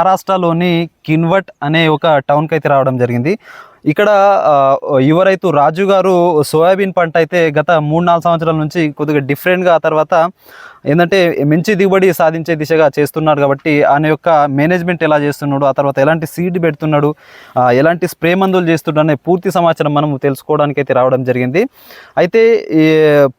మహారాష్ట్రలోని కిన్వట్ అనే ఒక టౌన్కి అయితే రావడం జరిగింది. ఇక్కడ యువ రైతు రాజు గారు సోయాబీన్ పంట అయితే గత మూడు నాలుగు సంవత్సరాల నుంచి కొద్దిగా డిఫరెంట్గా ఆ తర్వాత ఏంటంటే మంచి దిగుబడి సాధించే దిశగా చేస్తున్నాడు కాబట్టి ఆయన యొక్క మేనేజ్మెంట్ ఎలా చేస్తున్నాడు ఆ తర్వాత ఎలాంటి సీడ్ పెడుతున్నాడు ఎలాంటి స్ప్రే మందులు చేస్తున్నాడు అనే పూర్తి సమాచారం మనం తెలుసుకోవడానికి అయితే రావడం జరిగింది. అయితే ఈ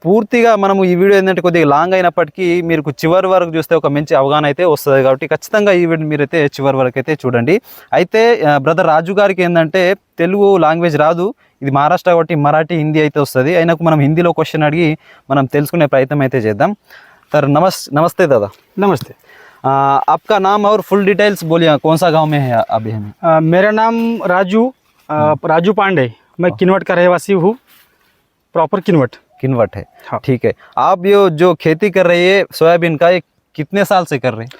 పూర్తిగా మనము ఈ వీడియో ఏంటంటే కొద్దిగా లాంగ్ అయినప్పటికీ మీరు చివరి వరకు చూస్తే ఒక మంచి అవగాహన అయితే వస్తుంది కాబట్టి ఖచ్చితంగా ఈ వీడియో మీరైతే చివరి వరకు అయితే చూడండి. అయితే బ్రదర్ రాజు గారికి ఏంటంటే తెలుగు లాంగ్వేజ్ రాదు ఇది మహారాష్ట్ర కాబట్టి మరాఠీ హిందీ అయితే వస్తుంది అయినకు మనం హిందీలో క్వశ్చన్ అడిగి మనం తెలుసుకునే ప్రయత్నం అయితే చేద్దాం सर नमस नमस्ते दादा नमस्ते आ, आपका नाम और फुल डिटेल्स बोलिए कौन सा गांव में है अभी हमें अ, मेरा नाम राजू अ, राजू पांडे मैं किनवट का रहवासी हूँ प्रॉपर किनवट किनवट है हाँ। ठीक है आप ये जो खेती कर रही है सोयाबीन का ये कितने साल से कर रहे हैं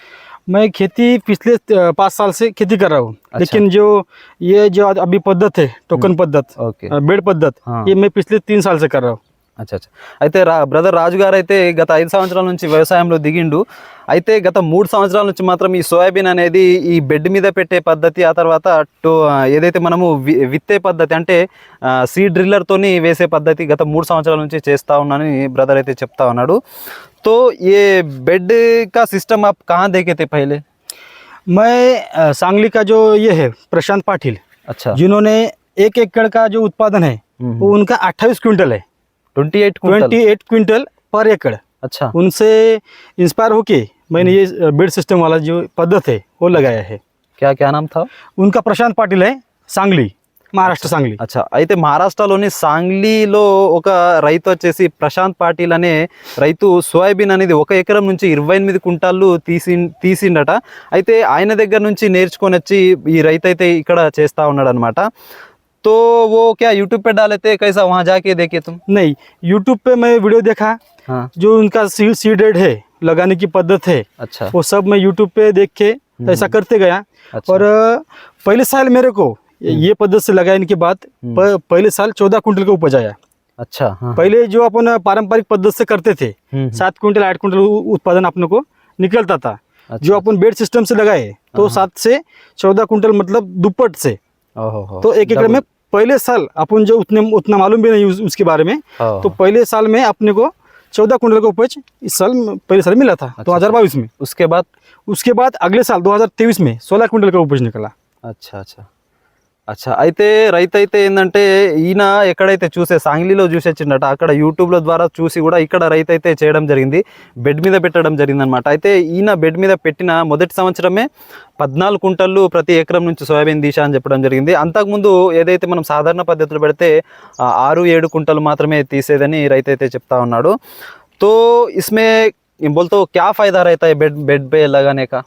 मैं खेती पिछले पाँच साल से खेती कर रहा हूँ अच्छा। लेकिन जो ये जो अभी पद्धत है टोकन पद्धत बेड पद्धत हाँ। ये मैं पिछले तीन साल से कर रहा हूँ అచ్చా అచ్చా అయితే రా బ్రదర్ రాజు గారు అయితే గత ఐదు సంవత్సరాల నుంచి వ్యవసాయంలో దిగిండు అయితే గత మూడు సంవత్సరాల నుంచి మాత్రం ఈ సోయాబీన్ అనేది ఈ బెడ్ మీద పెట్టే పద్ధతి ఆ తర్వాత టో ఏదైతే మనము వి విత్తే పద్ధతి అంటే సీడ్ డ్రిల్లర్తోని వేసే పద్ధతి గత మూడు సంవత్సరాల నుంచి చేస్తా ఉన్నానని బ్రదర్ అయితే చెప్తా ఉన్నాడు तो ये बेड का सिस्टम आप कहाँ देखे थे पहले मैं अ, सांगली का जो ये है प्रशांत पाटिल अच्छा जिन्होंने एक एकड़ का जो उत्पादन है हम्म, वो उनका अट्ठाईस क्विंटल है twenty eight twenty eight quintal पर एकड़ अच्छा उनसे इंस्पायर होके मैंने ये बेड सिस्टम वाला जो पद्धत है वो लगाया है क्या क्या नाम था उनका प्रशांत पाटिल है सांगली महाराष्ट्र सांगली అచ్చా అయితే మహారాష్ట్రలోని సాంగ్లీలో ఒక రైతు వచ్చేసి ప్రశాంత్ పాటిల్ అనే రైతు సోయాబీన్ అనేది ఒక ఎకరం నుంచి ఇరవై ఎనిమిది కుంటాళ్ళు తీసి తీసిండట అయితే ఆయన దగ్గర నుంచి నేర్చుకొని వచ్చి ఈ రైతు అయితే ఇక్కడ చేస్తా ఉన్నాడు అనమాట तो वो क्या यूट्यूब पे डाले थे? कैसा? वहाँ जाके देखे तुम? नहीं यूट्यूब पे मैं वीडियो देखा। हाँ। जो उनका सीड सीडेड है लगाने की पद्धत है अच्छा। वो सब मैं यूट्यूब पे देख के ऐसा करते गया। अच्छा। और पहले साल मेरे को ये- ये पद्धत से लगाने के बाद हम्म। पहले साल चौदह कुंटल का उपज आया। अच्छा हाँ। पहले जो अपन पारंपरिक पद्धत से करते थे हम्म, सात कुंटल आठ कुंटल उत्पादन अपने को निकलता था। अच्छा। जो अपन बेड सिस्टम से लगाए तो हाँ। सात से चौदह कुंटल मतलब दुपट से। हो, तो एक एकड़ में पहले साल अपन जो उतने उतना मालूम भी नहीं उस, उसके बारे में तो पहले साल में अपने को चौदह कुंटल का उपज इस साल पहले साल मिला था अच्छा, दो हज़ार बाईस अच्छा. में। उसके बाद? उसके बाद अगले साल दो हज़ार तेईस में सोलह कुंटल का उपज निकला। अच्छा अच्छा. అచ్చా అయితే రైతు అయితే ఏంటంటే ఈయన ఎక్కడైతే చూసే సాంగ్లీలో చూసి వచ్చిండట అక్కడ యూట్యూబ్ల ద్వారా చూసి కూడా ఇక్కడ రైతు అయితే చేయడం జరిగింది బెడ్ మీద పెట్టడం జరిగింది అనమాట అయితే ఈయన బెడ్ మీద పెట్టిన మొదటి సంవత్సరమే పద్నాలుగు కుంటలు ప్రతి ఎకరం నుంచి సోయాబీన్ తీసా అని చెప్పడం జరిగింది అంతకుముందు ఏదైతే మనం సాధారణ పద్ధతిలో పెడితే ఆ, ఆరు ఏడు కుంటలు మాత్రమే తీసేదని రైతు అయితే చెప్తా ఉన్నాడు तो इसमें बोलते हो क्या फायदा रहता है बेड बेड पे लगाने का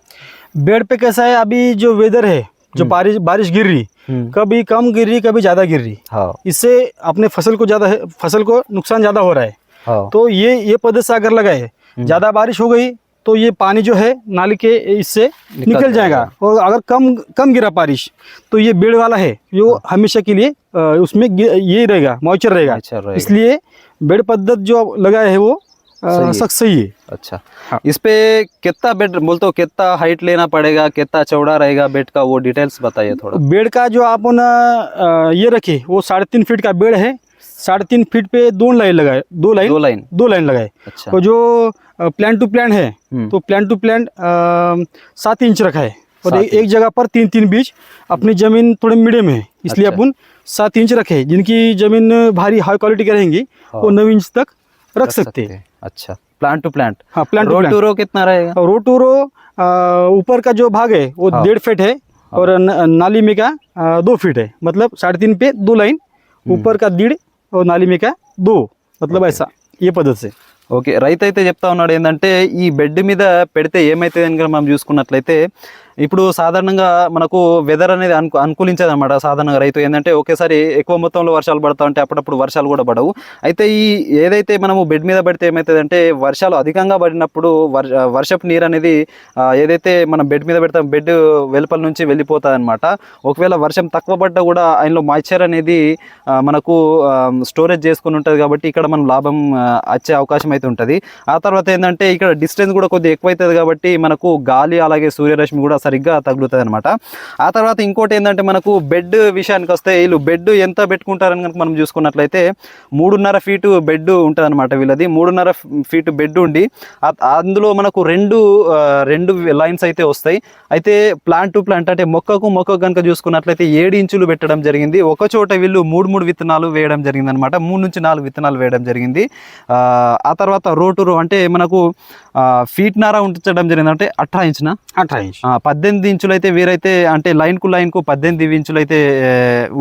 बेड पे कैसा है अभी जो वेदर है जो बारिश बारिश गिर रही कभी कम गिर रही कभी ज़्यादा गिर रही। हाँ। इससे अपने फ़सल को ज़्यादा फ़सल को नुकसान ज़्यादा हो रहा है। हाँ। तो ये ये पद्धति अगर लगाए ज़्यादा बारिश हो गई तो ये पानी जो है नाली के इससे निकल निकल जाएगा। और अगर कम कम गिरा बारिश तो ये बेड़ वाला है जो हमेशा के लिए उसमें ये रहेगा मॉइस्चर रहेगा। इसलिए बेड पद्धत जो लगाए है वो है। सख्त सही है। अच्छा। हाँ। इस पे कितना बेड बोलते हो कितना हाइट लेना पड़ेगा कितना चौड़ा रहेगा बेड का वो डिटेल्स बताइए थोड़ा। बेड का जो आप ना ये रखे वो साढ़े तीन फीट का बेड है। साढ़े तीन फीट पे दो लाइन लगाए दो लाइन दो लाइन दो लाइन लगाए। अच्छा। और जो प्लान टू प्लान है हम्म, तो प्लान टू प्लान सात इंच रखा है। और एक, जगह पर तीन तीन बीज अपनी ज़मीन थोड़ी मीडियम है इसलिए अच्छा। अपन सात इंच रखे जिनकी ज़मीन भारी हाई क्वालिटी की रहेंगी हाँ। वो नौ इंच तक रख सकते हैं अच्छा प्लांट टू प्लांट हाँ plan to row plan to row कितना रहेगा और रो टू रो अ, ऊपर का जो भाग है वो हाँ। डेढ़ फीट है और न, नाली में का अ, दो फीट है मतलब साढ़े तीन पे दो लाइन ऊपर का डेढ़ और नाली में का दो मतलब ऐसा ये पद्धत से ఓకే రైతు అయితే చెప్తా ఉన్నాడు ఏంటంటే ఈ బెడ్ మీద పెడితే ఏమవుతుంది అని మనం చూసుకున్నట్లయితే ఇప్పుడు సాధారణంగా మనకు వెదర్ అనేది అను అనుకూలించేది అనమాట సాధారణంగా రైతు. ఏంటంటే ఒకేసారి ఎక్కువ మొత్తంలో వర్షాలు పడతా ఉంటే అప్పుడప్పుడు వర్షాలు కూడా పడవు. అయితే ఈ ఏదైతే మనము బెడ్ మీద పెడితే ఏమవుతుందంటే వర్షాలు అధికంగా పడినప్పుడు వర్ష వర్షపు నీరు అనేది ఏదైతే మనం బెడ్ మీద పెడతాం బెడ్ వెలుపల నుంచి వెళ్ళిపోతుంది అనమాట ఒకవేళ వర్షం తక్కువ పడ్డా కూడా ఆయనలో మాయిశ్చర్ అనేది మనకు స్టోరేజ్ చేసుకుని ఉంటుంది కాబట్టి ఇక్కడ మనం లాభం వచ్చే అవకాశం అయితే ఉంటుంది. ఆ తర్వాత ఏంటంటే ఇక్కడ డిస్టెన్స్ కూడా కొద్దిగా ఎక్కువ అవుతుంది కాబట్టి మనకు గాలి అలాగే సూర్యరశ్మి కూడా సరిగ్గా తగులుతుంది అనమాట ఆ తర్వాత ఇంకోటి ఏంటంటే మనకు బెడ్ విషయానికి వస్తే వీళ్ళు బెడ్ ఎంత పెట్టుకుంటారని కనుక మనం చూసుకున్నట్లయితే మూడున్నర ఫీటు బెడ్ ఉంటుంది అనమాట వీళ్ళది. మూడున్నర ఫీటు బెడ్ ఉండి అందులో మనకు రెండు రెండు లైన్స్ అయితే వస్తాయి. అయితే ప్లాంట్ టు ప్లాంట్ అంటే మొక్కకు మొక్కకు కనుక చూసుకున్నట్లయితే ఏడు ఇంచులు పెట్టడం జరిగింది. ఒక చోట వీళ్ళు మూడు మూడు విత్తనాలు వేయడం జరిగింది అనమాట మూడు నుంచి నాలుగు విత్తనాలు వేయడం జరిగింది. ఆ తర్వాత రోటు రో అంటే మనకు ఫీట్ నార ఉంచడం జరిగింది అంటే అట్రా ఇంచిన? అట్రా ఇంచ్. పద్దెనిమిది ఇంచులు అయితే వీరైతే అంటే లైన్కు లైన్కు పద్దెనిమిది ఇంచులు అయితే ఏ,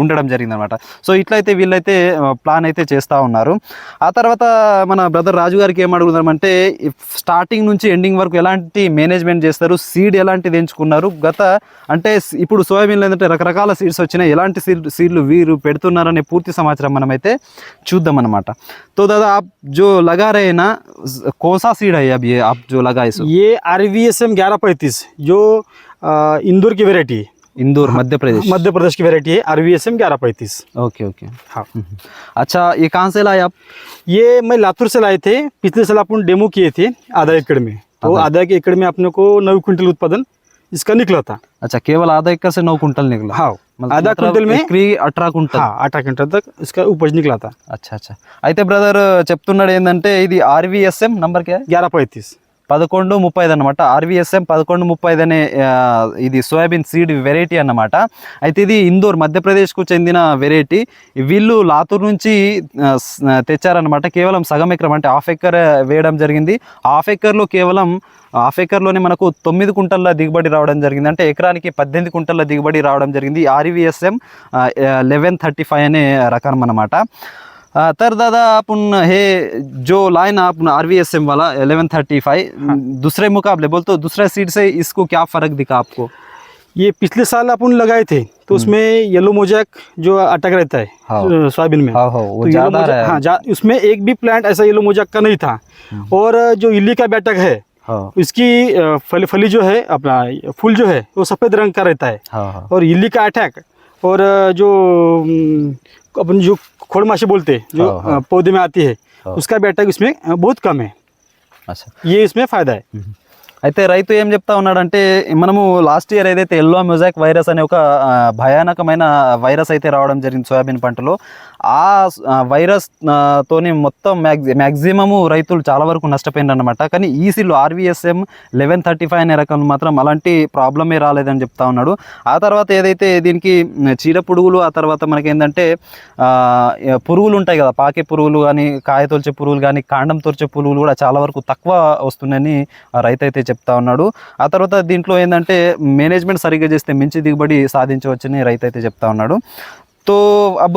ఉండడం జరిగింది అనమాట సో ఇట్లయితే వీళ్ళైతే ఆ, ప్లాన్ అయితే చేస్తూ ఉన్నారు ఆ తర్వాత మన బ్రదర్ రాజు గారికి ఏం అడుగుదామంటే స్టార్టింగ్ నుంచి ఎండింగ్ వరకు ఎలాంటి మేనేజ్మెంట్ చేస్తారు సీడ్ ఎలాంటిది ఎంచుకున్నారు గత అంటే స్- ఇప్పుడు సోయాబీన్లు ఏంటంటే రకరకాల సీడ్స్ వచ్చినాయి ఎలాంటి సీడ్ సీడ్లు వీరు పెడుతున్నారనే పూర్తి సమాచారం మనమైతే చూద్దాం అనమాట तो दादा आप जो लगा रहे हैं ना कौन सा सीड है अब ये आप जो लगाए सो ये आर वी एस एम ग्यारह पैंतीस जो अ, इंदौर की वेराइटी है इंदौर मध्य प्रदेश मध्य प्रदेश की वेराइटी है आर वी एस एम ग्यारह पैंतीस ओके ओके हाँ हम्म। अच्छा ये कहाँ से लाए आप ये मैं लातूर से लाए थे पिछले साल अपन डेमो किए थे आधा एकड़ में तो आधा- आधा के एकड़ में अपने को नौ क्विंटल उत्पादन इसका निकला था अच्छा केवल आधा एकड़ से नौ कुंटल निकला हाँ मतलब आधा क्विंटल में एकरी अठारह कुंटल हाँ अठारह क्विंटल तक इसका उपज निकला था అచ్చా అచ్చా అయితే బ్రదర్ చెప్తున్నాడు ఏంటంటే ఇది ఆర్వీఎస్ఎం నంబర్ కే ग्यारह पैंतीस పదకొండు ముప్పై అనమాట ఆర్వీఎస్ఎం పదకొండు ముప్పై అనే ఇది సోయాబీన్ సీడ్ వెరైటీ అన్నమాట. అయితే ఇది ఇందోర్ మధ్యప్రదేశ్కు చెందిన వెరైటీ. వీళ్ళు లాతూర్ నుంచి తెచ్చారనమాట కేవలం సగం ఎకరం అంటే హాఫ్ ఎకర్ వేయడం జరిగింది. హాఫ్ ఎకర్లో కేవలం హాఫ్ ఎకర్లోనే మనకు తొమ్మిది కుంటల దిగుబడి రావడం జరిగింది. అంటే ఎకరానికి పద్దెనిమిది కుంటల దిగుబడి రావడం జరిగింది. ఆర్వీఎస్ఎం లెవెన్ థర్టీ ఫైవ్ అనే రకం అనమాట आ, तर दादा आपण हे जो लाए ना आपण आर वी एस एम वाला एलेवन थर्टी फाइव दूसरे मुकाबले बोलते दूसरे सीट से इसको क्या फ़र्क दिखा आपको? ये पिछले साल अपन लगाए थे तो उसमें येलो मोजैक जो अटक रहता है हाँ। सोयाबीन में हाँ हाँ वो तो ज़्यादा हाँ। है जा, उसमें एक भी प्लांट ऐसा येलो मोजैक का नहीं था। और जो इली का बैठक है हाँ. इसकी फली फली जो है अपना फूल जो है वो सफ़ेद रंग का रहता है। हाँ हाँ. और इली का अटैक और जो अपन जो खोड़ माशी बोलते हैं जो हाँ, हाँ। अ, पौधे में आती है हाँ। उसका भी अटैक इसमें अ, बहुत कम है अच्छा ये इसमें फ़ायदा है అయితే రైతు ఏం చెప్తా ఉన్నాడంటే మనము లాస్ట్ ఇయర్ ఏదైతే ఎల్లో మొజాక్ వైరస్ అనే ఒక ఆ, భయానకమైన వైరస్ అయితే రావడం జరిగింది సోయాబీన్ పంటలో ఆ వైరస్ తోనే తోని మొత్తం మ్యాక్సి మ్యాక్సిమము రైతులు చాలా వరకు నష్టపోయినారు అనమాట కానీ ఈసీలో ఆర్వీఎస్ఎం లెవెన్ థర్టీ ఫైవ్ అనే రకం మాత్రం అలాంటి ప్రాబ్లమే రాలేదని చెప్తా ఉన్నాడు. ఆ తర్వాత ఏదైతే దీనికి చీడ పురుగులు ఆ తర్వాత మనకి ఏంటంటే పురుగులు ఉంటాయి కదా పాకే పురుగులు కానీ కాయ తొలిచే పురుగులు కానీ కాండం తొలిచే పురుగులు కూడా చాలా వరకు తక్కువ వస్తున్నాయని రైతు అయితే చెప్తా ఉన్నాడు. ఆ తర్వాత దీంట్లో ఏంటంటే మేనేజ్మెంట్ సరిగ్గా చేస్తే మంచి దిగుబడి సాధించవచ్చని రైతు అయితే చెప్తా ఉన్నాడు. तो अब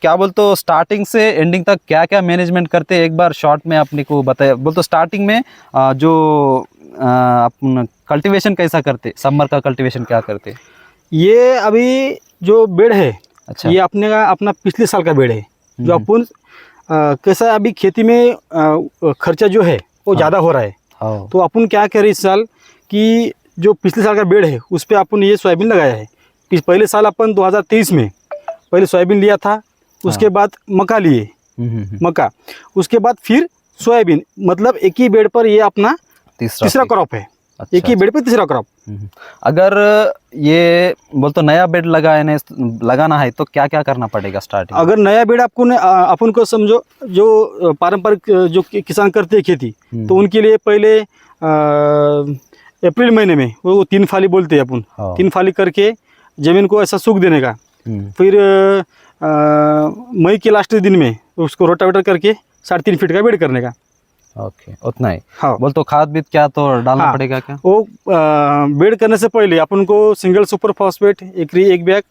क्या बोलते हो स्टार्टिंग से एंडिंग तक क्या क्या मैनेजमेंट करते हैं? एक बार शॉर्ट में अपने को बताया बोल तो स्टार्टिंग में जो अपन कल्टीवेशन कैसा करते समर का कल्टीवेशन क्या करते ये अभी जो बेड है अच्छा। ये अपने का अपना पिछले साल का बेड है। जो हम्म। अपन कैसा अभी खेती में खर्चा जो है वो हाँ। ज़्यादा हो रहा है। हाँ। तो अपन क्या करें इस साल कि जो पिछले साल का बेड है उस पर अपन ये सोयाबीन लगाया है। पहले साल अपन 2023 में पहले सोयाबीन लिया था उसके बाद मक्का लिए। हम्म, हम्म, हम्म। मक्का। उसके बाद फिर सोयाबीन मतलब एक ही बेड पर ये अपना तीसरा तीसरा क्रॉप है। अच्छा, एक ही बेड पर तीसरा क्रॉप। अगर ये बोल तो नया बेड लगाने लगाना है तो क्या क्या करना पड़ेगा स्टार्टिंग अगर नया बेड आपको अपन को समझो जो पारंपरिक जो किसान करते हैं खेती। तो उनके लिए पहले अप्रैल महीने में वो तीन फाली बोलते हैं अपन। हाँ। तीन फाली करके ज़मीन को ऐसा सूख देने का। फिर मई के लास्ट दिन में उसको रोटावेटर करके साढ़े तीन फीट का बेड करने का। ओके उतना ही। हाँ। बोल तो खाद बीत क्या तो डालना हाँ। पड़ेगा क्या? वो बेड करने से पहले अपन को सिंगल सुपर फॉस्फेट एकरी एक बैग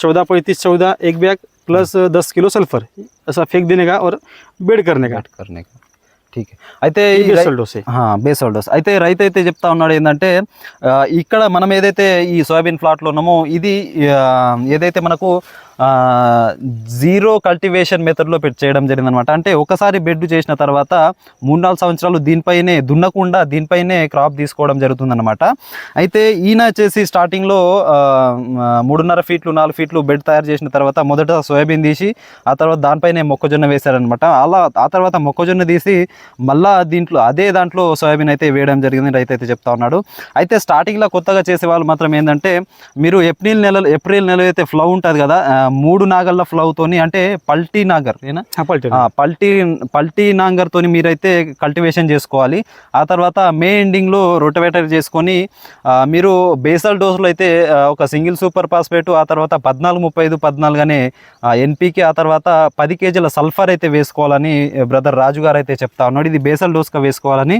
चौदह पैंतीस चौदह एक बैग प्लस दस किलो सल्फ़र ऐसा फेंक देने का और बेड करने का। करने का। ఠీక్ అయితే బేసల్ డోస్ అయితే రైతు అయితే చెప్తా ఉన్నాడు ఏంటంటే ఇక్కడ మనం ఏదైతే ఈ సోయాబీన్ ప్లాట్లో ఉన్నామో ఇది ఏదైతే మనకు జీరో కల్టివేషన్ మెథడ్లో పెట్టి చేయడం జరిగిందనమాట అంటే ఒకసారి బెడ్ చేసిన తర్వాత మూడు నాలుగు సంవత్సరాలు దీనిపైనే దున్నకుండా దీనిపైనే క్రాప్ తీసుకోవడం జరుగుతుందన్నమాట. అయితే ఈయన వచ్చేసి స్టార్టింగ్లో మూడున్నర ఫీట్లు నాలుగు ఫీట్లు బెడ్ తయారు చేసిన తర్వాత మొదట సోయాబీన్ తీసి ఆ తర్వాత దానిపైనే మొక్కజొన్న వేశారనమాట అలా ఆ తర్వాత మొక్కజొన్న తీసి మళ్ళా దీంట్లో అదే దాంట్లో సోయాబీన్ అయితే వేయడం జరిగింది రైతు అయితే చెప్తా ఉన్నాడు. అయితే స్టార్టింగ్లో కొత్తగా చేసే వాళ్ళు మాత్రం ఏంటంటే మీరు ఏప్రిల్ నెల ఏప్రిల్ నెల అయితే ఫ్లవ్ ఉంటుంది కదా మూడు నాగళ్ళ ఫ్లవ్తోని అంటే పల్టీ నాగర్ ఏనా పల్టీ ఆ, పల్టీ పల్టీ నాంగర్తోని మీరైతే కల్టివేషన్ చేసుకోవాలి ఆ తర్వాత మే ఎండింగ్లో రొటవేటర్ చేసుకొని ఆ, మీరు బేసల్ డోసులు అయితే ఆ, ఒక సింగిల్ సూపర్ ఫాస్ఫేట్ ఆ తర్వాత పద్నాలుగు ముప్పై ఐదు పద్నాలుగునే ఎన్పీకి ఆ తర్వాత పది కేజీల సల్ఫర్ అయితే వేసుకోవాలని బ్రదర్ రాజు గారు అయితే చెప్తా ఉన్నాడు ఇది బేసల్ డోస్గా వేసుకోవాలని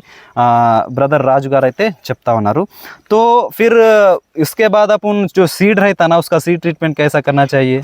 బ్రదర్ రాజు గారు అయితే చెప్తా ఉన్నారు तो फिर इसके बाद अपन जो सीड रहता ना उसका सीड ट्रीटमेंट कैसा करना चाहिए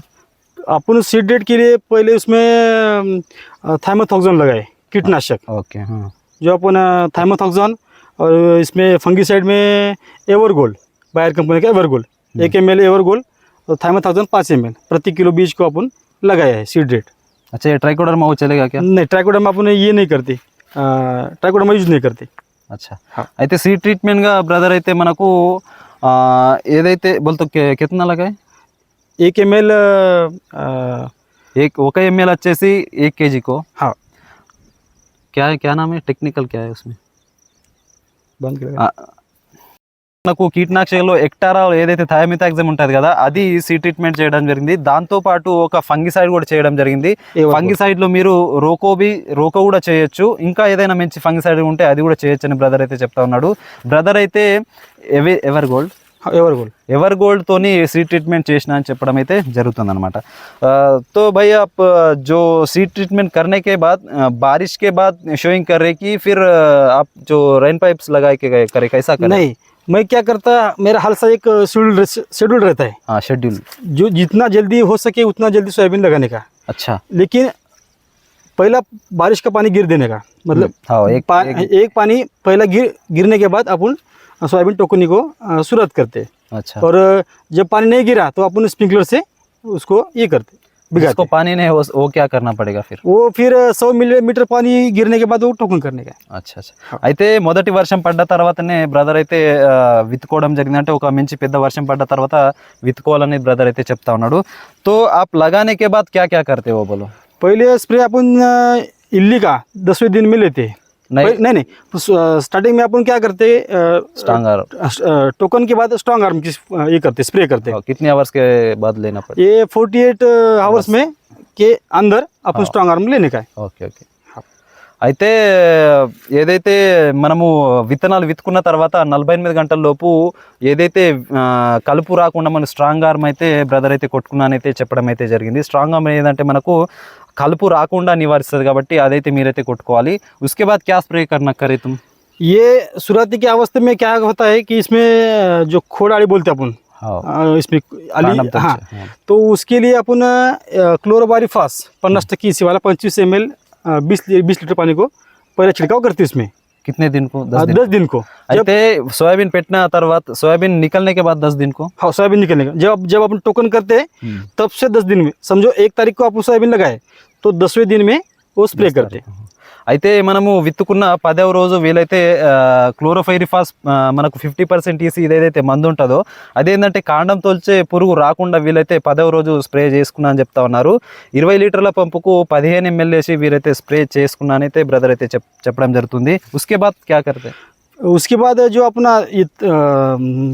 अपन सीड डेट के लिए पहले उसमें अं, थाइमोथॉक्सोन लगाए कीटनाशक. ओके हाँ. जो अपन अं, थाइमोथॉक्सोन और इसमें फंगीसाइड में एवरगोल्ड बायर कंपनी का एवरगोल्ड हम्म. एक एम एल एवरगोल्ड और थाइमोथॉक्जोन पाँच एम एल प्रति किलो बीज को अपन लगाया है सीड डेट अच्छा ये ट्राइकोडर्मा वो चलेगा क्या? नहीं ट्राइकोडर्मा अपन ये नहीं करते. ट्राइकोडर में यूज़ नहीं करते. अच्छा. हाँ. अच्छे सीड ट्रीटमेंट का ब्रदर अच्छे मन को ये बोलते कितना लगाए? एक एम एल एक ఒక ఎంఎల్ వచ్చేసి एक కేజీ को हाँ क्या है क्या नाम है टेक्निकल क्या है उसमें बंद कर ఆ, మనకు కీటనాశకంలో ఎక్టారా ఏదైతే థయామితాగ్జమ్ ఉంటుంది కదా అది సీ ట్రీట్మెంట్ చేయడం జరిగింది దాంతో పాటు ఒక ఫంగిసైడ్ కూడా చేయడం జరిగింది ఫంగిసైడ్ లో మీరు రోకోబి రోకో కూడా చేయొచ్చు ఇంకా ఏదైనా మంచి ఫంగిసైడ్ ఉంటే అది కూడా చేయొచ్చు అని బ్రదర్ అయితే చెప్తా ఉన్నాడు బ్రదర్ అయితే ఎవే ఎవర్ గోల్డ్ हाँ एवर गोल्ड ఎవర్ గోల్డ్ తోని సీ ట్రీట్మెంట్ చేసిన అని చెప్పడం అయితే జరుగుతుంది అనమాట तो भाई आप जो सी ट्रीटमेंट करने के बाद अ, बारिश के बाद शोइंग कर रहे कि फिर अ, आप जो रेन पाइप्स लगा के गए करे कैसा करें नहीं मैं क्या करता मेरा हाल सा एक शेड्यूल शेड्यूल रहता है हाँ शेड्यूल जो जितना जल्दी हो सके उतना जल्दी सोयाबीन लगाने का अच्छा लेकिन पहला बारिश का पानी गिर देने का मतलब हाँ एक, पा, एक एक, पानी पहला गिर गिरने के बाद अपन सोयाबीन टोकनी को अ, शुरुआत करते अच्छा और जब पानी नहीं गिरा तो अपन स्प्रिंकलर से उसको ये करते जिसको भिगाते पानी नहीं वो, वो क्या करना पड़ेगा फिर वो फिर सौ मिलीमीटर पानी गिरने के बाद वो टोकन करने का అచ్చా అచ్చా అయితే మొదటి వర్షం పడ్డ తర్వాతనే బ్రదర్ అయితే ఆ, విత్తుకోవడం జరిగింది అంటే ఒక మంచి పెద్ద వర్షం పడ్డ తర్వాత విత్తుకోవాలని బ్రదర్ అయితే చెప్తా ఉన్నాడు తో ఆప్ లగానే కే బాద్ క్యా క్యా करते हो बोलो पहले स्प्रे अपन अ, इल्ली का दसवें दिन में लेते हैं नहीं पहले- नहीं नहीं उस, अ, स्टार्टिंग में अपन क्या करते अ, स्ट्रांगर अ, टोकन के बाद स्ट्रॉन्ग आर्म की अ, ये करते स्प्रे करते कितने आवर्स के बाद लेना पड़ेगा ये 48 आवर्स में के अंदर अपन स्ट्रॉन्ग आर्म लेने का है ఓకే ఓకే అయితే ఏదైతే మనము విత్తనాలు విత్తుకున్న తర్వాత నలభై ఎనిమిది గంటల లోపు ఏదైతే ఆ, కలుపు రాకుండా మన స్ట్రాంగ్ ఆర్మ్ అయితే బ్రదర్ అయితే కొట్టుకున్నానైతే చెప్పడం అయితే జరిగింది స్ట్రాంగ్ ఆర్మ్ ఏదంటే మనకు కలుపు రాకుండా నివారిస్తుంది కాబట్టి అదైతే మీరైతే కొట్టుకోవాలి ఉస్కే బాద్ క్యా స్ప్రే కర్నా కరే తుమ్ ये शुरुआती की अवस्था में क्या होता है कि इसमें अ, जो खोड़ाड़ी बोलते हैं अपन अ, इसमें कांडम अली तक हाँ से, हाँ। तो उसके लिए अपन क्लोरोबारीफास पन्नास टक्की इसी वाला पच्चीस एम एल बीस बीस लीटर पानी को पहले छिड़काव करते हैं इसमें कितने दिन को दस अ, दिन दस दिन को जब అయితే సోయాబీన్ పెట్టిన తర్వాత సోయాబీన్ निकलने के बाद दस दिन को हाँ सोयाबीन निकलने का जब जब अपन टोकन करते हैं तब से दस दिन में समझो एक तारीख को आप सोयाबीन लगाए तो दसवें दिन में वो स्प्रे करते हैं అయితే మనము విత్తుకున్న పదవ రోజు వీలైతే క్లోరోఫైరిఫాస్ మనకు ఫిఫ్టీ పర్సెంట్ ఈసీ ఇదేదైతే మందు ఉంటుందో అదేంటంటే కాండం తోల్చే పురుగు రాకుండా వీలైతే పదవ రోజు స్ప్రే చేసుకున్నా అని చెప్తా ఉన్నారు ఇరవై లీటర్ల పంపుకు పదిహేను ఎంఎల్ వేసి వీరైతే స్ప్రే చేసుకున్నానైతే బ్రదర్ అయితే చెప్ చెప్పడం జరుగుతుంది ఉస్కే బాద్ క్యా కర్తే उसके बाद जो अपना ये अ,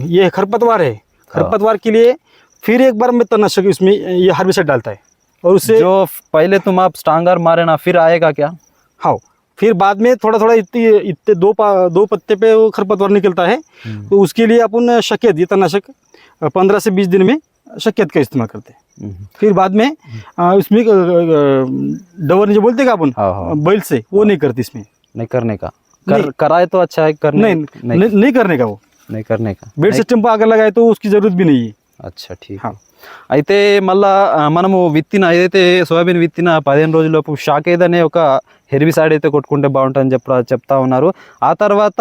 ये खरपतवार है खरपतवार के लिए फिर एक बार में तनाशक इसमें ये हार्बिसाइड डालता है और उससे जो पहले तुम आप स्टांगर मारे ना फिर आएगा क्या? हाँ फिर बाद में थोड़ा थोड़ा इतने इतने दो पा, दो पत्ते पे वो खरपतवार निकलता है। हम्म। तो उसके लिए अपन शकेत ये तनाशक पंद्रह से बीस दिन में शकेत का इस्तेमाल करते हैं। हम्म। फिर बाद में हम्म। उसमें इसमें जो बोलते का अपन हाँ, हाँ। बैल से वो नहीं करते इसमें। नहीं करने का। कर, कराए तो अच्छा है करने नहीं, नहीं, नहीं करने का वो। नहीं करने का। बेड सिस्टम पर अगर लगाए तो उसकी ज़रूरत भी नहीं है। अच्छा ठीक हाँ। అయితే మళ్ళా ఆ, మనము విత్తిన ఏదైతే సోయాబీన్ విత్తిన పదిహేను రోజులలోపు షాకేద్ అనే ఒక హెర్బిసైడ్ అయితే కొట్టుకుంటే బాగుంటుందని చెప్ప చెప్తా ఉన్నారు ఆ తర్వాత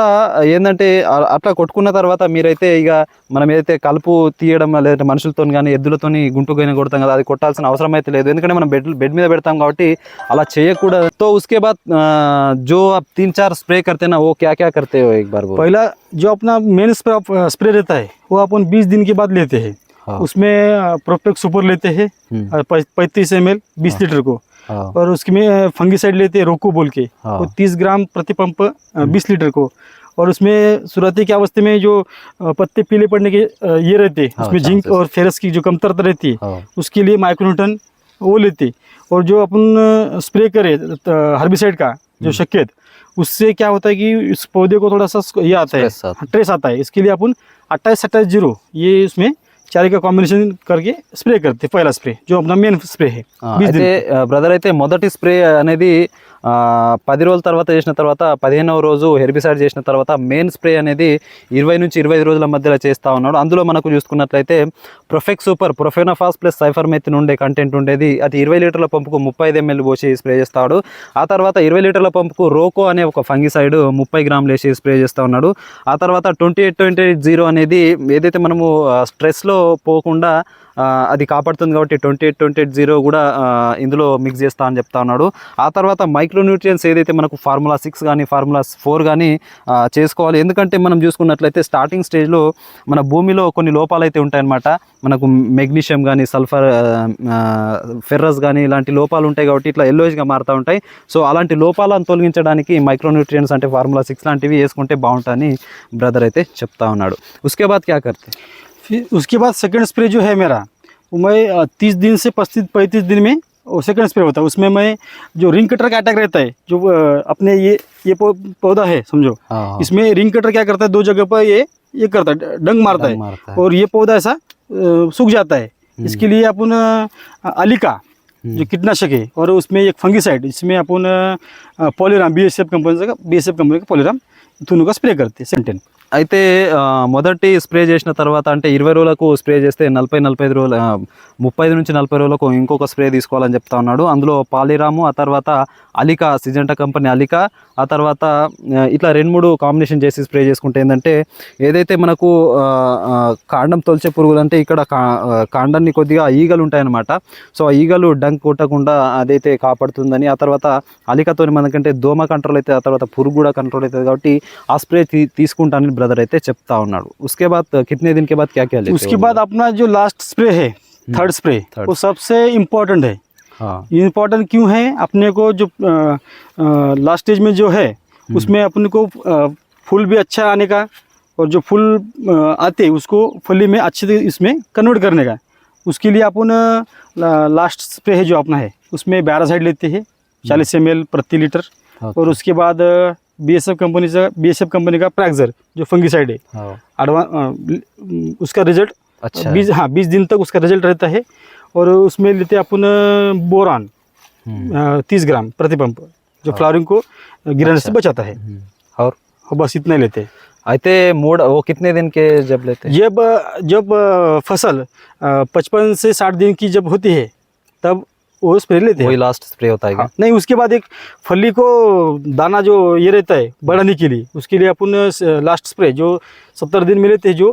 ఏంటంటే ఆ- అట్లా కొట్టుకున్న తర్వాత మీరైతే ఇక మనం ఏదైతే కలుపు తీయడం లేదంటే మనుషులతో కానీ ఎద్దులతోని గుంటు గైన కొడతాం కదా అది కొట్టాల్సిన అవసరం అయితే లేదు ఎందుకంటే మనం బెడ్ బెడ్ మీద పెడతాం కాబట్టి అలా చేయకూడదు తో ఉస్కే బాద్ ఆ, జో आप तीन चार स्प्रे करते ना वो क्या क्या करते हो एक बार वो पहला जो अपना मेन स्प्रे रहता है वो अपन बीस दिन के बाद लेते हैं हाँ। उसमें प्रोपेक्ट सुपर लेते हैं हम्म, पैंतीस एम एल बीस लीटर को। हाँ। और उसके में फंगीसाइड लेते हैं रोको बोल के। हाँ। वो तीस ग्राम प्रति पंप बीस लीटर को। और उसमें शुरुआती के अवस्था में जो पत्ते पीले पड़ने के ये रहते हैं, हाँ, उसमें जिंक और फेरस की जो कमतरता रहती है हाँ। उसके लिए माइक्रोन्यूटन वो लेते और जो अपन स्प्रे करें हर्बिसाइड का जो हम्म। शक्यत उससे क्या होता है कि इस पौधे को थोड़ा सा ये आता है है। ट्रेस आता है। इसके लिए अपन अट्ठाईस अट्ठाईस ज़ीरो ये उसमें चारे का कॉम्बिनेशन करके स्प्रे करते पहला स्प्रे जो अपना मेन स्प्रे है ఆ, बीस అయితే दिन బ్రదర్ అయితే మొదటి స్ప్రే అనేది ఆ, పది రోజుల తర్వాత చేసిన తర్వాత పదిహేనవ రోజు హెర్బిసైడ్ చేసిన తర్వాత మెయిన్ స్ప్రే అనేది ఇరవై నుంచి ఇరవై రోజుల మధ్యలో చేస్తూ ఉన్నాడు. అందులో మనకు చూసుకున్నట్లయితే ప్రొఫెక్ట్ సూపర్ ప్రొఫెనోఫాస్ ప్లస్ సైఫర్మెథిన్ ఉండే కంటెంట్ ఉండేది. అది ఇరవై లీటర్ల పంపుకు ముప్పై ఐదు ఎంఎల్ పోసి స్ప్రే చేస్తాడు. ఆ తర్వాత ఇరవై లీటర్ల పంపుకు రోకో అనే ఒక ఫంగిసైడ్ ముప్పై గ్రాములు వేసి స్ప్రే చేస్తూ ఉన్నాడు. ఆ తర్వాత twenty eight twenty eight zero అనేది ఏదైతే మనము స్ట్రెస్లో పోకుండా అది కాపాడుతుంది కాబట్టి twenty eight twenty eight zero కూడా ఇందులో మిక్స్ చేస్తా అని చెప్తా ఉన్నాడు. ఆ తర్వాత మైక్రోన్యూట్రియన్స్ ఏదైతే మనకు ఫార్ములా సిక్స్ కానీ ఫార్ములా ఫోర్ కానీ చేసుకోవాలి. ఎందుకంటే మనం చూసుకున్నట్లయితే స్టార్టింగ్ స్టేజ్లో మన భూమిలో కొన్ని లోపాలు అయితే ఉంటాయన్నమాట. మనకు మెగ్నీషియం కానీ సల్ఫర్ ఫెర్రస్ కానీ ఇలాంటి లోపాలు ఉంటాయి కాబట్టి ఇట్లా ఎల్లోయిజ్గా మారుతూ ఉంటాయి. సో అలాంటి లోపాలను తొలగించడానికి మైక్రోన్యూట్రియన్స్ అంటే ఫార్ములా సిక్స్ లాంటివి వేసుకుంటే బాగుంటుందని బ్రదర్ అయితే చెప్తా ఉన్నాడు. ఉస్కే బాద్ క్యా కర్తే? फिर उसके बाद सेकंड स्प्रे जो है मेरा वो मैं तीस दिन से पच्चीस पैंतीस दिन में वो सेकंड स्प्रे होता है। उसमें मैं जो रिंग कटर का अटैक रहता है जो अपने ये ये पौधा है समझो। इसमें रिंग कटर क्या करता है दो जगह पर ये ये करता है डंग मारता है। मारता है। और ये पौधा ऐसा सूख जाता है। इसके लिए अपन अलिका हम्म। जो कीटनाशक है और उसमें एक फंगीसाइड इसमें अपन Polyram B S F company का बी एस एफ़ कंपनी का पॉलीराम दोनों का स्प्रे करते हैं सेंटेन అయితే మొదటి స్ప్రే చేసిన తర్వాత అంటే ఇరవై రోజులకు స్ప్రే చేస్తే నలభై నలభై ఐదు రోజులు ముప్పై ఐదు నుంచి నలభై రోజులకు ఇంకొక స్ప్రే తీసుకోవాలని చెప్తా ఉన్నాడు. అందులో పాలిరాము ఆ తర్వాత అలికా సిజెంటా కంపెనీ అలికా ఆ తర్వాత ఇట్లా రెండు మూడు కాంబినేషన్ చేసి స్ప్రే చేసుకుంటే ఏంటంటే ఏదైతే మనకు కాండం తొలిచే పురుగులు అంటే ఇక్కడ కా కాండాన్ని కొద్దిగా ఈగలు ఉంటాయన్నమాట. సో ఆ ఈగలు డంక్ కొట్టకుండా అదైతే కాపాడుతుందని ఆ తర్వాత అలికతోని మనకంటే దోమ కంట్రోల్ అయితే ఆ తర్వాత పురుగు కూడా కంట్రోల్ అవుతుంది కాబట్టి ఆ స్ప్రే తీ తీసుకుంటానని బ్రదర్ అయితే చెప్తా ఉన్నాడు ఉస్కే బాద్ కితనే దిన్ కే బాద్ క్యా క్యా లేతే उसके हो? बाद अपना जो लास्ट स्प्रे है थर्ड स्प्रे Third. वो सबसे इम्पोर्टेंट है हाँ इम्पोर्टेंट क्यों है अपने को जो लास्ट स्टेज में जो है उसमें अपने को अ, फूल भी अच्छा आने का और जो फूल अ, आते उसको फली में अच्छे से इसमें कन्वर्ट करने का उसके लिए अपन लास्ट स्प्रे है जो अपना है उसमें बैरासाइड लेते हैं चालीस एम प्रति लीटर Okay. और उसके बाद बी एस एफ़ कंपनीचा बी एस एफ़ कंपनी का प्रैक्जर जो फंगीसाइड है. एडवांस उसका रिज़ल्ट अच्छा. बीस हाँ बीस दिन तक उसका रिज़ल्ट रहता है और उसमें लेते हैं अपन अं, बोरान हम्म. अं, तीस ग्राम प्रति पंप जो हाँ. फ्लावरिंग को गिरने से अच्छा. बचाता है। हम्म. और? बस इतना लेते हैं। आते मोड़ वो कितने दिन के जब लेते हैं? जब जब अं, फ़सल पचपन से साठ दिन की जब होती है तब वो स्प्रे लेते हैं। वही लास्ट स्प्रे होता है हाँ, नहीं उसके बाद एक फली को दाना जो ये रहता है बढ़ाने के लिए उसके लिए अपन लास्ट स्प्रे जो सत्तर दिन में लेते हैं जो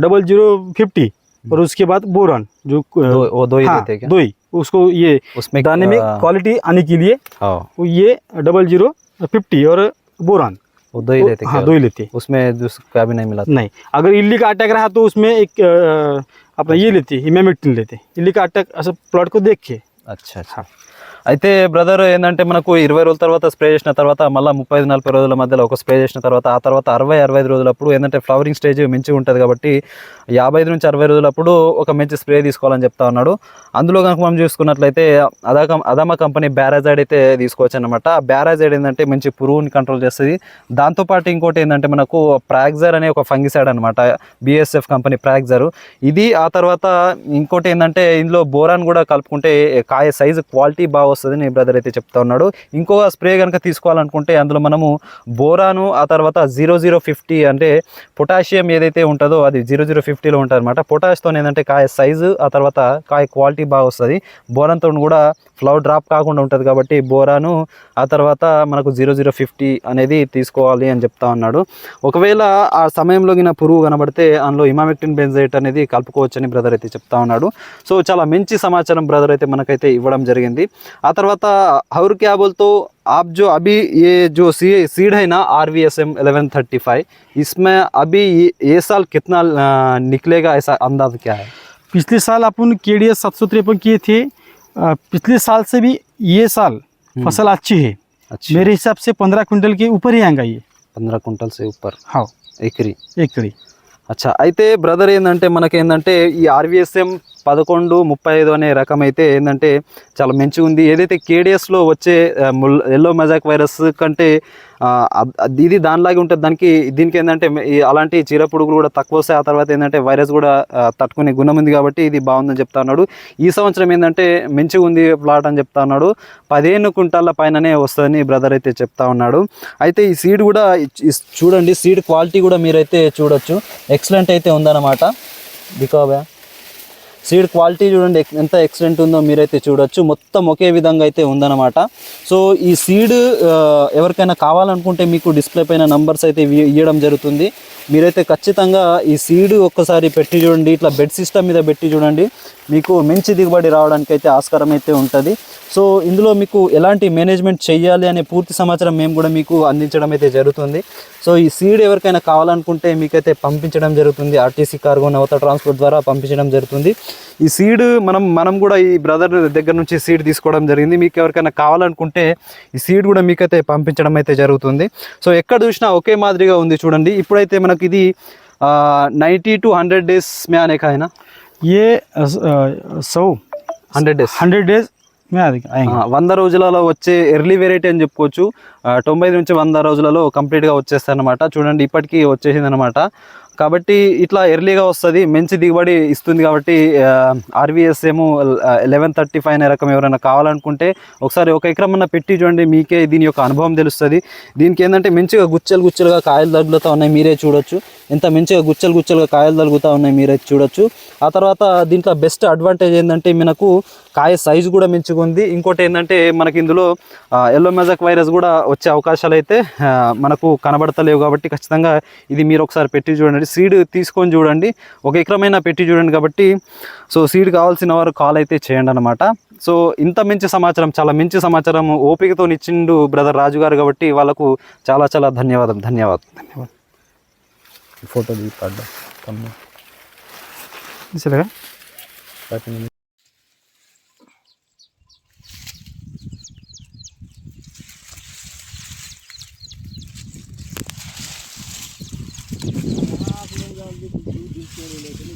डबल ज़ीरो फिफ्टी और उसके बाद बोरान जो दो वो दो ही हाँ, देते हैं क्या? दो ही। उसको ये उसमें दाने में क्वालिटी आने के लिए हाँ। ये डबल ज़ीरो फिफ्टी और बोरान। वो दो ही देते हाँ दो ही लेते उसमें दूसरा भी नहीं मिला नहीं अगर इल्ली का अटैक रहा तो उसमें एक अपना ये लेते इमेमेक्टिन लेते इल्ली का अटैक ऐसा प्लॉट को देख के আচ্ছা আচ্ছা। হ্যাঁ। అయితే బ్రదర్ ఏంటంటే మనకు ఇరవై రోజుల తర్వాత స్ప్రే చేసిన తర్వాత మళ్ళీ ముప్పై ఐదు నలభై రోజుల మధ్యలో ఒక స్ప్రే చేసిన తర్వాత ఆ తర్వాత అరవై అరవై ఐదు రోజులప్పుడు ఏంటంటే ఫ్లవరింగ్ స్టేజ్ మంచి ఉంటుంది కాబట్టి యాభై ఐదు నుంచి అరవై రోజులప్పుడు ఒక మంచి స్ప్రే తీసుకోవాలని చెప్తా ఉన్నాడు. అందులో కనుక మనం చూసుకున్నట్లయితే అదా కం- అదామా కంపెనీ బ్యారాజైడ్ అయితే తీసుకోవచ్చు అనమాట బ్యారాజైడ్ ఏంటంటే మంచి పురుగుని కంట్రోల్ చేస్తుంది. దాంతోపాటు ఇంకోటి ఏంటంటే మనకు ప్రాగ్జర్ అనే ఒక ఫంగిసైడ్ అనమాట బిఎస్ఎఫ్ కంపెనీ ప్రాగ్జర్. ఇది ఆ తర్వాత ఇంకోటి ఏంటంటే ఇందులో బోరాన్ కూడా కలుపుకుంటే కాయ సైజు క్వాలిటీ బాగా వస్తుంది బ్రదర్ అయితే చెప్తా ఉన్నాడు. ఇంకో స్ప్రే కనుక తీసుకోవాలనుకుంటే అందులో మనము బోరాను ఆ తర్వాత జీరో జీరో ఫిఫ్టీ అంటే పొటాషియం ఏదైతే ఉంటుందో అది జీరో జీరో ఫిఫ్టీలో ఉంటుంది అనమాట పొటాష్తో ఏంటంటే కాయ సైజు ఆ తర్వాత కాయ క్వాలిటీ బాగా వస్తుంది. బోరాన్తో కూడా ఫ్లవర్ డ్రాప్ కాకుండా ఉంటుంది కాబట్టి బోరాను ఆ తర్వాత మనకు జీరో జీరో ఫిఫ్టీ అనేది తీసుకోవాలి అని చెప్తా ఉన్నాడు. ఒకవేళ ఆ సమయంలో గిన పురుగు కనబడితే అందులో ఇమామెక్టిన్ బెంజైట్ అనేది కలుపుకోవచ్చని బ్రదర్ అయితే చెప్తా ఉన్నాడు. సో చాలా మంచి సమాచారం బ్రదర్ అయితే మనకైతే ఇవ్వడం జరిగింది. ఆ తర్వాత హౌర్ క్యాబుల్తో आप जो अभी ये जो सी सीड है ना R V S M eleven thirty five इसमें अभी ये, ये साल कितना आ, निकलेगा ऐसा अंदाज क्या है पिछले साल अपन के डी एस सात सौ तिरपन किए थे अ, पिछले साल से भी ये साल फसल अच्छी है अच्छा मेरे हिसाब से पंद्रह क्विंटल के ऊपर ही आएगा ये पंद्रह कुंटल से ऊपर हाँ ఎకరి एकड़ी అచ్చా అయితే బ్రదర్ ఏంటంటే మనకేందంటే ఈ ఆర్వీఎస్ఎం పదకొండు ముప్పై ఐదు అనే రకం అయితే ఏంటంటే చాలా మంచిగా ఉంది ఏదైతే కేడిఎస్లో వచ్చే ముల్ ఎల్లో మెజాక్ వైరస్ కంటే అది ఇది దానిలాగే ఉంటుంది. దానికి దీనికి ఏంటంటే అలాంటి చీరపుడుగులు కూడా తక్కువ వస్తాయి. ఆ తర్వాత ఏంటంటే వైరస్ కూడా తట్టుకునే గుణం ఉంది కాబట్టి ఇది బాగుందని చెప్తా ఉన్నాడు. ఈ సంవత్సరం ఏంటంటే మంచిగా ఉంది ప్లాట్ అని చెప్తా ఉన్నాడు. పదిహేను కుంటాల పైననే వస్తుందని బ్రదర్ అయితే చెప్తా ఉన్నాడు. అయితే ఈ సీడ్ కూడా చూడండి సీడ్ క్వాలిటీ కూడా మీరైతే చూడొచ్చు. ఎక్సలెంట్ అయితే ఉందన్నమాట. బికాబ్యా సీడ్ క్వాలిటీ చూడండి ఎంత ఎక్సలెంట్ ఉందో మీరైతే చూడొచ్చు. మొత్తం ఒకే విధంగా అయితే ఉందన్నమాట. సో ఈ సీడ్ ఎవరికైనా కావాలనుకుంటే మీకు డిస్ప్లే పైన నంబర్స్ అయితే ఇవ్వడం జరుగుతుంది. మీరైతే ఖచ్చితంగా ఈ సీడ్ ఒక్కసారి పెట్టి చూడండి. ఇట్లా బెడ్ సిస్టమ్ మీద పెట్టి చూడండి. మీకు మంచి దిగుబడి రావడానికి అయితే ఆస్కారం అయితే ఉంటుంది. సో ఇందులో మీకు ఎలాంటి మేనేజ్మెంట్ చేయాలి అనే పూర్తి సమాచారం మేము కూడా మీకు అందించడం అయితే జరుగుతుంది. సో ఈ సీడ్ ఎవరికైనా కావాలనుకుంటే మీకైతే పంపించడం జరుగుతుంది. ఆర్టీసీ కార్గో నవత ట్రాన్స్పోర్ట్ ద్వారా పంపించడం జరుగుతుంది. ఈ సీడ్ మనం మనం కూడా ఈ బ్రదర్ దగ్గర నుంచి సీడ్ తీసుకోవడం జరిగింది. మీకు ఎవరికైనా కావాలనుకుంటే ఈ సీడ్ కూడా మీకైతే పంపించడం అయితే జరుగుతుంది. సో ఎక్కడ చూసినా ఒకే మాదిరిగా ఉంది చూడండి. ఇప్పుడైతే మనకి ఇది నైంటీ టు హండ్రెడ్ డేస్ మే అనే ఏ సౌ హండ్రెడ్ డేస్. హండ్రెడ్ డేస్ వంద రోజులలో వచ్చే ఎర్లీ వెరైటీ అని చెప్పుకోవచ్చు. తొంభై నుంచి వంద రోజులలో కంప్లీట్గా వచ్చేస్తాయి అనమాట చూడండి ఇప్పటికీ వచ్చేసింది అనమాట కాబట్టి ఇట్లా ఎర్లీగా వస్తుంది మంచి దిగుబడి ఇస్తుంది కాబట్టి ఆర్వీఎస్ ఏమో లెవెన్ థర్టీ ఫైవ్ అనే రకం ఎవరైనా కావాలనుకుంటే ఒకసారి ఒక ఎకరం అన్న పెట్టి చూడండి మీకే దీని యొక్క అనుభవం తెలుస్తుంది. దీనికి ఏంటంటే మంచిగా గుచ్చలు గుచ్చలుగా కాయలు తగులుతూ ఉన్నాయి మీరే చూడొచ్చు. ఎంత మంచిగా గుచ్చలు గుచ్చలుగా కాయలు తగులుతూ ఉన్నాయి మీరే చూడొచ్చు. ఆ తర్వాత దీంట్లో బెస్ట్ అడ్వాంటేజ్ ఏంటంటే మనకు కాయ సైజు కూడా మంచిగా ఉంది ఇంకోటి ఏంటంటే మనకి ఇందులో ఎల్లో మెజాక్ వైరస్ కూడా వచ్చే అవకాశాలు అయితే మనకు కనబడతలేవు కాబట్టి ఖచ్చితంగా ఇది మీరు ఒకసారి పెట్టి చూడండి. సీడ్ తీసుకొని చూడండి. ఒక ఎకరమైనా పెట్టి చూడండి కాబట్టి సో సీడ్ కావాల్సిన వారు కాల్ అయితే చేయండి అనమాట సో ఇంత మంచి సమాచారం చాలా మంచి సమాచారం ఓపికతో ఇచ్చిండు బ్రదర్ రాజు గారు కాబట్టి వాళ్ళకు చాలా చాలా ధన్యవాదం. ధన్యవాదం. ధన్యవాదం. ఫోటో తీపడ్డా related.